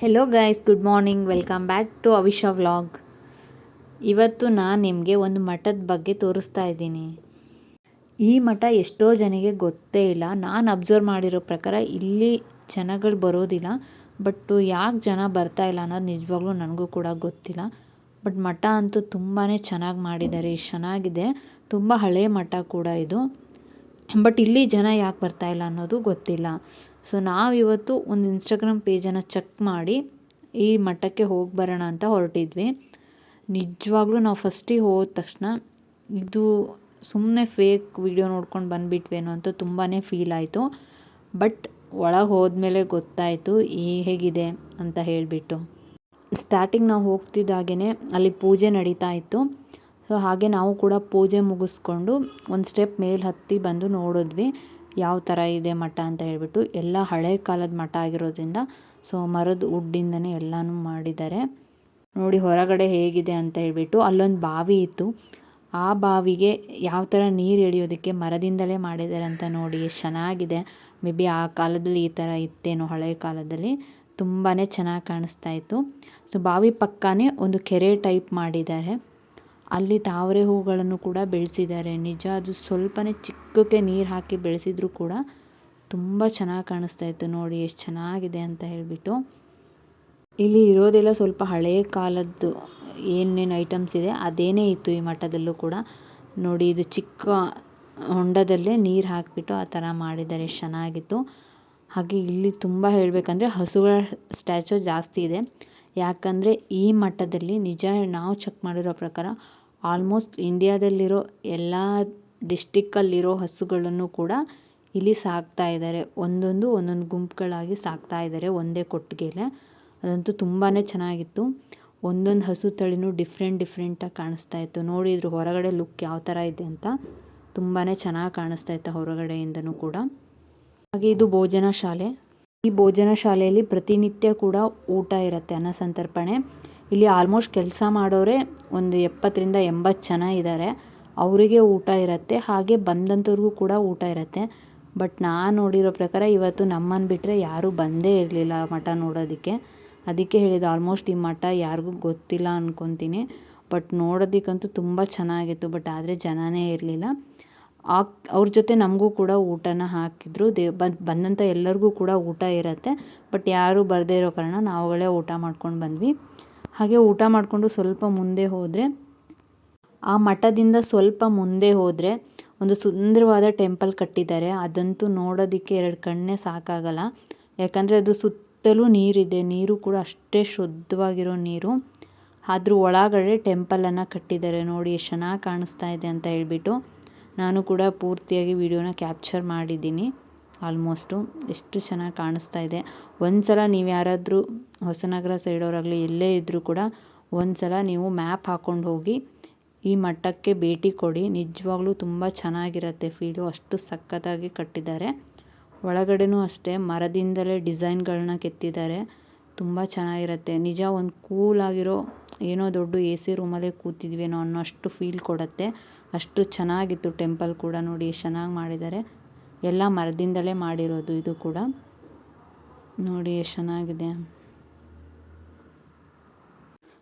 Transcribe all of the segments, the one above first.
Hello guys good morning welcome back to Avisha vlog ಇವತ್ತು ನಾನು ನಿಮಗೆ ಒಂದು ಮಠದ ಬಗ್ಗೆ ತೋರಿಸ್ತಾ ಇದ್ದೀನಿ. ಈ ಮಠ ಎಷ್ಟೋ ಜನಕ್ಕೆ ಗೊತ್ತೇ ಇಲ್ಲ. ನಾನು ಅಬ್ಸರ್ವ್ ಮಾಡಿರೋ ಪ್ರಕಾರ ಇಲ್ಲಿ ಜನಗಳು ಬರೋದಿಲ್ಲ. ಬಟ್ಟು ಯಾಕೆ ಜನ ಬರ್ತಾ ಇಲ್ಲ ಅನ್ನೋದು ನಿಜವಾಗ್ಲೂ ನನಗೂ ಕೂಡ ಗೊತ್ತಿಲ್ಲ. ಬಟ್ ಮಠ ಅಂತೂ ತುಂಬಾ ಚೆನ್ನಾಗಿ ಮಾಡಿದ್ದಾರೆ. ಚೆನ್ನಾಗಿದೆ. ತುಂಬ ಹಳೆಯ ಮಠ ಕೂಡ ಇದು. ಬಟ್ ಇಲ್ಲಿ ಜನ ಯಾಕೆ ಬರ್ತಾ ಇಲ್ಲ ಅನ್ನೋದು ಗೊತ್ತಿಲ್ಲ. ಸೊ ನಾವಿವತ್ತು ಒಂದು ಇನ್ಸ್ಟಾಗ್ರಾಮ್ ಪೇಜನ್ನು ಚೆಕ್ ಮಾಡಿ ಈ ಮಠಕ್ಕೆ ಹೋಗಿ ಬರೋಣ ಅಂತ ಹೊರಟಿದ್ವಿ. ನಿಜವಾಗ್ಲೂ ನಾವು ಫಸ್ಟಿಗೆ ಹೋದ ತಕ್ಷಣ ಇದು ಸುಮ್ಮನೆ ಫೇಕ್ ವಿಡಿಯೋ ನೋಡ್ಕೊಂಡು ಬಂದುಬಿಟ್ವೇನೋ ಅಂತ ತುಂಬಾ ಫೀಲ್ ಆಯಿತು. ಬಟ್ ಒಳಗೆ ಹೋದ್ಮೇಲೆ ಗೊತ್ತಾಯಿತು, ಈ ಹೇಗಿದೆ ಅಂತ ಹೇಳಿಬಿಟ್ಟು. ಸ್ಟಾರ್ಟಿಂಗ್ ನಾವು ಹೋಗ್ತಿದ್ದಾಗೇ ಅಲ್ಲಿ ಪೂಜೆ ನಡೀತಾ ಇತ್ತು. ಸೊ ಹಾಗೆ ನಾವು ಕೂಡ ಪೂಜೆ ಮುಗಿಸ್ಕೊಂಡು ಒಂದು ಸ್ಟೆಪ್ ಮೇಲೆ ಹತ್ತಿ ಬಂದು ನೋಡಿದ್ವಿ. ಯಾವ ಥರ ಇದೆ ಮಠ ಅಂತ ಹೇಳಿಬಿಟ್ಟು ಎಲ್ಲ ಹಳೆ ಕಾಲದ ಮಠ ಆಗಿರೋದ್ರಿಂದ ಸೊ ಮರದ ವುಡ್ಡಿಂದನೇ ಎಲ್ಲನೂ ಮಾಡಿದ್ದಾರೆ. ನೋಡಿ ಹೊರಗಡೆ ಹೇಗಿದೆ ಅಂತ ಹೇಳಿಬಿಟ್ಟು ಅಲ್ಲೊಂದು ಬಾವಿ ಇತ್ತು. ಆ ಬಾವಿಗೆ ಯಾವ ಥರ ನೀರು ಎಳೆಯೋದಕ್ಕೆ ಮರದಿಂದಲೇ ಮಾಡಿದ್ದಾರೆ ಅಂತ ನೋಡಿ ಎಷ್ಟು ಚೆನ್ನಾಗಿದೆ. ಮೇ ಬಿ ಆ ಕಾಲದಲ್ಲಿ ಈ ಥರ ಇತ್ತೇನೋ ಹಳೆ ಕಾಲದಲ್ಲಿ ತುಂಬಾ ಚೆನ್ನಾಗಿ ಕಾಣಿಸ್ತಾ ಇತ್ತು. ಸೊ ಬಾವಿ ಪಕ್ಕನೇ ಒಂದು ಕೆರೆ ಟೈಪ್ ಮಾಡಿದ್ದಾರೆ. ಅಲ್ಲಿ ತಾವರೆ ಹೂಗಳನ್ನು ಕೂಡ ಬೆಳೆಸಿದ್ದಾರೆ. ನಿಜ, ಅದು ಸ್ವಲ್ಪನೇ ಚಿಕ್ಕಕ್ಕೆ ನೀರು ಹಾಕಿ ಬೆಳೆಸಿದ್ರು ಕೂಡ ತುಂಬ ಚೆನ್ನಾಗಿ ಕಾಣಿಸ್ತಾ ಇತ್ತು ನೋಡಿ, ಎಷ್ಟು ಚೆನ್ನಾಗಿದೆ ಅಂತ ಹೇಳಿಬಿಟ್ಟು. ಇಲ್ಲಿ ಇರೋದೆಲ್ಲ ಸ್ವಲ್ಪ ಹಳೆಯ ಕಾಲದ್ದು ಏನೇನು ಐಟಮ್ಸ್ ಇದೆ, ಅದೇನೇ ಇತ್ತು ಈ ಮಠದಲ್ಲೂ ಕೂಡ. ನೋಡಿ, ಇದು ಚಿಕ್ಕ ಹೊಂಡದಲ್ಲೇ ನೀರು ಹಾಕಿಬಿಟ್ಟು ಆ ಥರ ಮಾಡಿದ್ದಾರೆ, ಎಷ್ಟು ಚೆನ್ನಾಗಿತ್ತು. ಹಾಗೆ ಇಲ್ಲಿ ತುಂಬ ಹೇಳಬೇಕಂದ್ರೆ ಹಸುಗಳ ಸ್ಟ್ಯಾಚು ಜಾಸ್ತಿ ಇದೆ. ಯಾಕಂದರೆ ಈ ಮಠದಲ್ಲಿ ನಿಜ ನಾವು ಚೆಕ್ ಮಾಡಿರೋ ಪ್ರಕಾರ ಆಲ್ಮೋಸ್ಟ್ ಇಂಡಿಯಾದಲ್ಲಿರೋ ಎಲ್ಲ ಡಿಸ್ಟಿಕ್ಕಲ್ಲಿರೋ ಹಸುಗಳನ್ನು ಕೂಡ ಇಲ್ಲಿ ಸಾಕ್ತಾ ಇದ್ದಾರೆ. ಒಂದೊಂದು ಒಂದೊಂದು ಗುಂಪುಗಳಾಗಿ ಸಾಕ್ತಾ ಇದ್ದಾರೆ ಒಂದೇ ಕೊಟ್ಟಿಗೆಲೆ. ಅದಂತೂ ತುಂಬಾ ಚೆನ್ನಾಗಿತ್ತು. ಒಂದೊಂದು ಹಸು ತಳಿನೂ ಡಿಫ್ರೆಂಟ್ ಡಿಫ್ರೆಂಟಾಗಿ ಕಾಣಿಸ್ತಾ ಇತ್ತು. ನೋಡಿದ್ರು ಹೊರಗಡೆ ಲುಕ್ ಯಾವ ಥರ ಇದೆ ಅಂತ ತುಂಬಾ ಚೆನ್ನಾಗಿ ಕಾಣಿಸ್ತಾ ಇತ್ತು ಹೊರಗಡೆಯಿಂದನೂ ಕೂಡ. ಹಾಗೆ ಇದು ಭೋಜನ ಶಾಲೆ. ಈ ಭೋಜನ ಶಾಲೆಯಲ್ಲಿ ಪ್ರತಿನಿತ್ಯ ಕೂಡ ಊಟ ಇರುತ್ತೆ ಅನ್ನ ಸಂತರ್ಪಣೆ ಇಲ್ಲಿ ಆಲ್ಮೋಸ್ಟ್ ಕೆಲಸ ಮಾಡೋರೆ ಒಂದು ಎಪ್ಪತ್ತರಿಂದ ಎಂಬತ್ತು ಜನ ಇದ್ದಾರೆ ಅವರಿಗೆ ಊಟ ಇರುತ್ತೆ, ಹಾಗೆ ಬಂದಂಥವ್ರಿಗೂ ಕೂಡ ಊಟ ಇರುತ್ತೆ. ಬಟ್ ನಾನು ನೋಡಿರೋ ಪ್ರಕಾರ ಇವತ್ತು ನಮ್ಮನ್ನು ಬಿಟ್ಟರೆ ಯಾರೂ ಬಂದೇ ಇರಲಿಲ್ಲ ಮಠ ನೋಡೋದಕ್ಕೆ. ಅದಕ್ಕೆ ಹೇಳಿದ್ದು ಆಲ್ಮೋಸ್ಟ್ ಈ ಮಠ ಯಾರಿಗೂ ಗೊತ್ತಿಲ್ಲ ಅಂದ್ಕೊತೀನಿ ಬಟ್ ನೋಡೋದಕ್ಕಂತೂ ತುಂಬ ಚೆನ್ನಾಗಿತ್ತು ಬಟ್ ಆದರೆ ಜನನೇ ಇರಲಿಲ್ಲ. ಆ ಅವ್ರ ಜೊತೆ ನಮಗೂ ಕೂಡ ಊಟನ ಹಾಕಿದ್ರು. ದೇ, ಬಂದು ಬಂದಂಥ ಎಲ್ಲರಿಗೂ ಕೂಡ ಊಟ ಇರುತ್ತೆ. ಬಟ್ ಯಾರೂ ಬರದೇ ಇರೋ ಕಾರಣ ನಾವುಗಳೇ ಊಟ ಮಾಡ್ಕೊಂಡು ಬಂದ್ವಿ. ಹಾಗೆ ಊಟ ಮಾಡಿಕೊಂಡು ಸ್ವಲ್ಪ ಮುಂದೆ ಹೋದರೆ, ಆ ಮಠದಿಂದ ಸ್ವಲ್ಪ ಮುಂದೆ ಹೋದರೆ ಒಂದು ಸುಂದರವಾದ ಟೆಂಪಲ್ ಕಟ್ಟಿದ್ದಾರೆ. ಅದಂತೂ ನೋಡೋದಕ್ಕೆ ಎರಡು ಕಣ್ಣೇ ಸಾಕಾಗಲ್ಲ. ಯಾಕಂದರೆ ಅದು ಸುತ್ತಲೂ ನೀರಿದೆ. ನೀರು ಕೂಡ ಅಷ್ಟೇ ಶುದ್ಧವಾಗಿರೋ ನೀರು. ಅದ್ರ ಒಳಗಡೆ ಟೆಂಪಲನ್ನು ಕಟ್ಟಿದ್ದಾರೆ. ನೋಡಿ, ಎಷ್ಟು ಚೆನ್ನಾಗಿ ಕಾಣಿಸ್ತಾ ಇದೆ ಅಂತ ಹೇಳ್ಬಿಟ್ಟು ನಾನು ಕೂಡ ಪೂರ್ತಿಯಾಗಿ ವಿಡಿಯೋನ ಕ್ಯಾಪ್ಚರ್ ಮಾಡಿದ್ದೀನಿ. ಆಲ್ಮೋಸ್ಟು ಎಷ್ಟು ಚೆನ್ನಾಗಿ ಕಾಣಿಸ್ತಾ ಇದೆ. ಒಂದು ಸಲ ನೀವು ಯಾರಾದರೂ ಹೊಸನಗರ ಸೈಡವರಾಗಲಿ ಎಲ್ಲೇ ಇದ್ದರೂ ಕೂಡ ಒಂದು ಸಲ ನೀವು ಮ್ಯಾಪ್ ಹಾಕ್ಕೊಂಡು ಹೋಗಿ ಈ ಮಠಕ್ಕೆ ಭೇಟಿ ಕೊಡಿ. ನಿಜವಾಗ್ಲೂ ತುಂಬ ಚೆನ್ನಾಗಿರುತ್ತೆ ಫೀಲು ಅಷ್ಟು ಸಖತ್ತಾಗಿ ಕಟ್ಟಿದ್ದಾರೆ. ಒಳಗಡೆನೂ ಅಷ್ಟೇ ಮರದಿಂದಲೇ ಡಿಸೈನ್ಗಳನ್ನ ಕೆತ್ತಿದ್ದಾರೆ. ತುಂಬ ಚೆನ್ನಾಗಿರುತ್ತೆ. ನಿಜ ಒಂದು ಕೂಲಾಗಿರೋ ಏನೋ ದೊಡ್ಡ ಎ ಸಿ ರೂಮಲ್ಲೇ ಕೂತಿದ್ವೇನೋ ಅನ್ನೋ ಅಷ್ಟು ಫೀಲ್ ಕೊಡುತ್ತೆ. ಅಷ್ಟು ಚೆನ್ನಾಗಿತ್ತು ಟೆಂಪಲ್ ಕೂಡ ನೋಡಿ, ಚೆನ್ನಾಗಿ ಮಾಡಿದ್ದಾರೆ. ಎಲ್ಲ ಮರದಿಂದಲೇ ಮಾಡಿರೋದು ಇದು ಕೂಡ. ನೋಡಿ, ಎಷ್ಟು ಚೆನ್ನಾಗಿದೆ.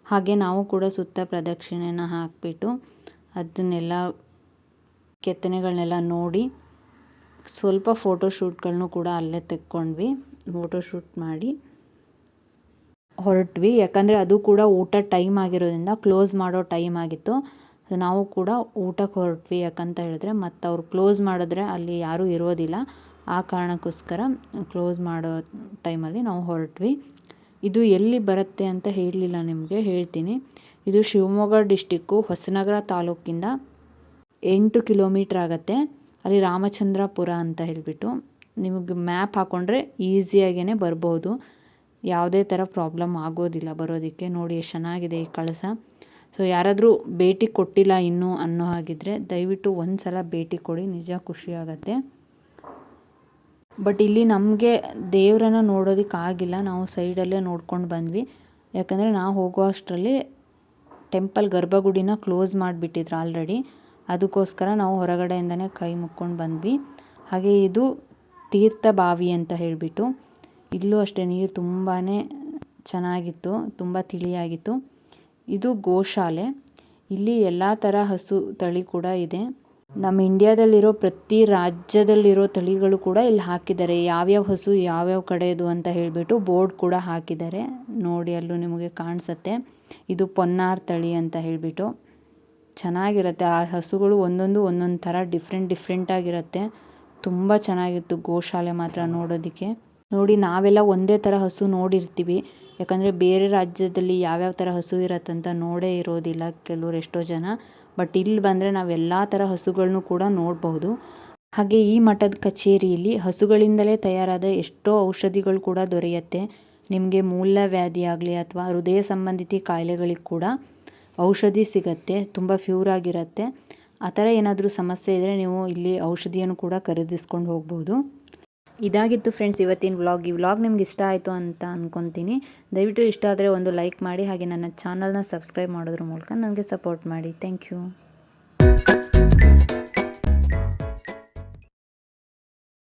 ಹಾಗೆ ನಾವು ಕೂಡ ಸುತ್ತ ಪ್ರದಕ್ಷಿಣೆನ ಹಾಕಿಬಿಟ್ಟು ಅದನ್ನೆಲ್ಲ ಕೆತ್ತನೆಗಳನ್ನೆಲ್ಲ ನೋಡಿ ಸ್ವಲ್ಪ ಫೋಟೋಶೂಟ್ಗಳನ್ನೂ ಕೂಡ ಅಲ್ಲೇ ತೆಕ್ಕೊಂಡ್ವಿ. ಫೋಟೋಶೂಟ್ ಮಾಡಿ ಹೊರಟ್ವಿ. ಯಾಕಂದರೆ ಅದು ಕೂಡ ಊಟ ಟೈಮ್ ಆಗಿರೋದ್ರಿಂದ ಕ್ಲೋಸ್ ಮಾಡೋ ಟೈಮ್ ಆಗಿತ್ತು. ನಾವು ಕೂಡ ಊಟಕ್ಕೆ ಹೊರಟ್ವಿ ಯಾಕಂತ ಹೇಳಿದ್ರೆ ಮತ್ತು ಅವ್ರು ಕ್ಲೋಸ್ ಮಾಡಿದ್ರೆ ಅಲ್ಲಿ ಯಾರೂ ಇರೋದಿಲ್ಲ. ಆ ಕಾರಣಕ್ಕೋಸ್ಕರ ಕ್ಲೋಸ್ ಮಾಡೋ ಟೈಮಲ್ಲಿ ನಾವು ಹೊರಟ್ವಿ. ಇದು ಎಲ್ಲಿ ಬರುತ್ತೆ ಅಂತ ಹೇಳಲಿಲ್ಲ ನಿಮಗೆ, ಹೇಳ್ತೀನಿ. ಇದು ಶಿವಮೊಗ್ಗ ಡಿಸ್ಟಿಕ್ಕು ಹೊಸನಗರ ತಾಲೂಕಿಂದ ಎಂಟು ಕಿಲೋಮೀಟ್ರ್ ಆಗುತ್ತೆ. ಅಲ್ಲಿ ರಾಮಚಂದ್ರಪುರ ಅಂತ ಹೇಳಿಬಿಟ್ಟು ನಿಮಗೆ ಮ್ಯಾಪ್ ಹಾಕ್ಕೊಂಡ್ರೆ ಈಸಿಯಾಗೇ ಬರ್ಬೋದು. ಯಾವುದೇ ಥರ ಪ್ರಾಬ್ಲಮ್ ಆಗೋದಿಲ್ಲ ಬರೋದಕ್ಕೆ. ನೋಡಿ ಎಷ್ಟು ಚೆನ್ನಾಗಿದೆ ಈ ಕಳಸ. ಸೊ ಯಾರಾದರೂ ಭೇಟಿ ಕೊಟ್ಟಿಲ್ಲ ಇನ್ನೂ ಅನ್ನೋ ಹಾಗಿದ್ರೆ ದಯವಿಟ್ಟು ಒಂದು ಸಲ ಭೇಟಿ ಕೊಡಿ. ನಿಜ ಖುಷಿ ಆಗುತ್ತೆ. ಬಟ್ ಇಲ್ಲಿ ನಮಗೆ ದೇವರನ್ನ ನೋಡೋದಕ್ಕಾಗಿಲ್ಲ ನಾವು ಸೈಡಲ್ಲೇ ನೋಡ್ಕೊಂಡು ಬಂದ್ವಿ. ಯಾಕಂದರೆ ನಾವು ಹೋಗೋ ಅಷ್ಟರಲ್ಲಿ ಟೆಂಪಲ್ ಗರ್ಭಗುಡಿನ ಕ್ಲೋಸ್ ಮಾಡಿಬಿಟ್ಟಿದ್ರು ಆಲ್ರೆಡಿ. ಅದಕ್ಕೋಸ್ಕರ ನಾವು ಹೊರಗಡೆಯಿಂದನೇ ಕೈ ಮುಕ್ಕೊಂಡು ಬಂದ್ವಿ. ಹಾಗೆ ಇದು ತೀರ್ಥ ಬಾವಿ ಅಂತ ಹೇಳಿಬಿಟ್ಟು. ಇಲ್ಲೂ ಅಷ್ಟೇ ನೀರು ತುಂಬಾ ಚೆನ್ನಾಗಿತ್ತು. ತುಂಬ ತಿಳಿಯಾಗಿತ್ತು. ಇದು ಗೋಶಾಲೆ. ಇಲ್ಲಿ ಎಲ್ಲ ಥರ ಹಸು ತಳಿ ಕೂಡ ಇದೆ. ನಮ್ಮ ಇಂಡಿಯಾದಲ್ಲಿರೋ ಪ್ರತಿ ರಾಜ್ಯದಲ್ಲಿರೋ ತಳಿಗಳು ಕೂಡ ಇಲ್ಲಿ ಹಾಕಿದ್ದಾರೆ. ಯಾವ್ಯಾವ ಹಸು ಯಾವ್ಯಾವ ಕಡೆದು ಅಂತ ಹೇಳಿಬಿಟ್ಟು ಬೋರ್ಡ್ ಕೂಡ ಹಾಕಿದ್ದಾರೆ. ನೋಡಿ, ಅಲ್ಲೂ ನಿಮಗೆ ಕಾಣಿಸುತ್ತೆ. ಇದು ಪೊನ್ನಾರ್ ತಳಿ ಅಂತ ಹೇಳಿಬಿಟ್ಟು ಚೆನ್ನಾಗಿರುತ್ತೆ. ಆ ಹಸುಗಳು ಒಂದೊಂದು ಒಂದೊಂದು ಥರ ಡಿಫ್ರೆಂಟ್ ಡಿಫ್ರೆಂಟಾಗಿರುತ್ತೆ ತುಂಬ ಚೆನ್ನಾಗಿತ್ತು ಗೋಶಾಲೆ ಮಾತ್ರ ನೋಡೋದಕ್ಕೆ. ನೋಡಿ ನಾವೆಲ್ಲ ಒಂದೇ ಥರ ಹಸು ನೋಡಿರ್ತೀವಿ. ಯಾಕಂದರೆ ಬೇರೆ ರಾಜ್ಯದಲ್ಲಿ ಯಾವ್ಯಾವ ಥರ ಹಸು ಇರತ್ತಂತ ನೋಡೇ ಇರೋದಿಲ್ಲ ಕೆಲವ್ರು ಎಷ್ಟೋ ಜನ. ಬಟ್ ಇಲ್ಲಿ ಬಂದರೆ ನಾವು ಎಲ್ಲ ಥರ ಹಸುಗಳನ್ನು ಕೂಡ ನೋಡಬಹುದು. ಹಾಗೆ ಈ ಮಠದ ಕಚೇರಿಯಲ್ಲಿ ಹಸುಗಳಿಂದಲೇ ತಯಾರಾದ ಎಷ್ಟೋ ಔಷಧಿಗಳು ಕೂಡ ದೊರೆಯುತ್ತೆ. ನಿಮಗೆ ಮೂಲ ಆಗಲಿ ಅಥವಾ ಹೃದಯ ಸಂಬಂಧಿತ ಕಾಯಿಲೆಗಳಿಗೆ ಕೂಡ ಔಷಧಿ ಸಿಗತ್ತೆ, ತುಂಬ ಫ್ಯೂರ್ ಆಗಿರುತ್ತೆ. ಆ ಥರ ಏನಾದರೂ ಸಮಸ್ಯೆ ಇದ್ದರೆ ನೀವು ಇಲ್ಲಿ ಔಷಧಿಯನ್ನು ಕೂಡ ಖರೀದಿಸ್ಕೊಂಡು ಹೋಗ್ಬೋದು ಇದಾಗಿತ್ತು ಫ್ರೆಂಡ್ಸ್ ಇವತ್ತಿನ ವ್ಲಾಗ್ ಈ ವ್ಲಾಗ್ ನಿಮ್ಗೆ ಇಷ್ಟ ಆಯಿತು ಅಂತ ಅಂದ್ಕೊತೀನಿ ದಯವಿಟ್ಟು ಇಷ್ಟ ಆದರೆ ಒಂದು ಲೈಕ್ ಮಾಡಿ, ಹಾಗೆ ನನ್ನ ಚಾನಲ್ನ ಸಬ್ಸ್ಕ್ರೈಬ್ ಮಾಡೋದ್ರ ಮೂಲಕ ನನಗೆ ಸಪೋರ್ಟ್ ಮಾಡಿ. Thank you